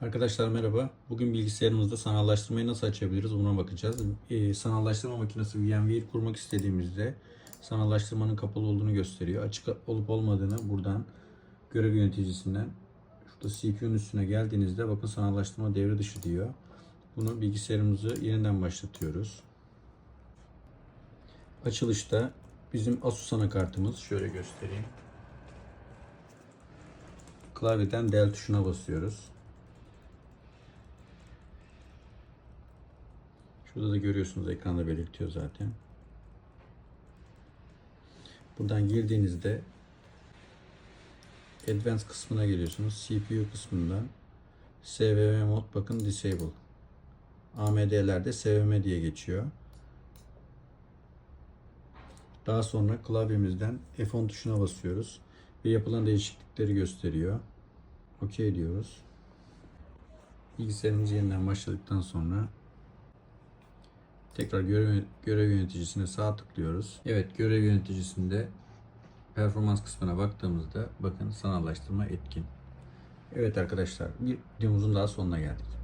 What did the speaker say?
Arkadaşlar merhaba. Bugün bilgisayarımızda sanallaştırmayı nasıl açabiliriz buna bakacağız. Ee, sanallaştırma makinesi VMware kurmak istediğimizde sanallaştırmanın kapalı olduğunu gösteriyor. Açık olup olmadığını buradan görev yöneticisinden şurada CPU'nun üstüne geldiğinizde bakın sanallaştırma devre dışı diyor. Bunu bilgisayarımızı yeniden başlatıyoruz. Açılışta bizim Asus anakartımız şöyle göstereyim. Klavyeden del tuşuna basıyoruz. Şurada da görüyorsunuz ekranda belirtiyor zaten. Buradan girdiğinizde Advanced kısmına geliyorsunuz. CPU kısmından SVM mod bakın disable. AMD'lerde SVM diye geçiyor. Daha sonra klavyemizden F10 tuşuna basıyoruz ve yapılan değişiklikleri gösteriyor. OK diyoruz. Bilgisayarımız yeniden başladıktan sonra Tekrar görev, görev yöneticisine sağ tıklıyoruz. Evet görev yöneticisinde performans kısmına baktığımızda bakın sanallaştırma etkin. Evet arkadaşlar bir videomuzun daha sonuna geldik.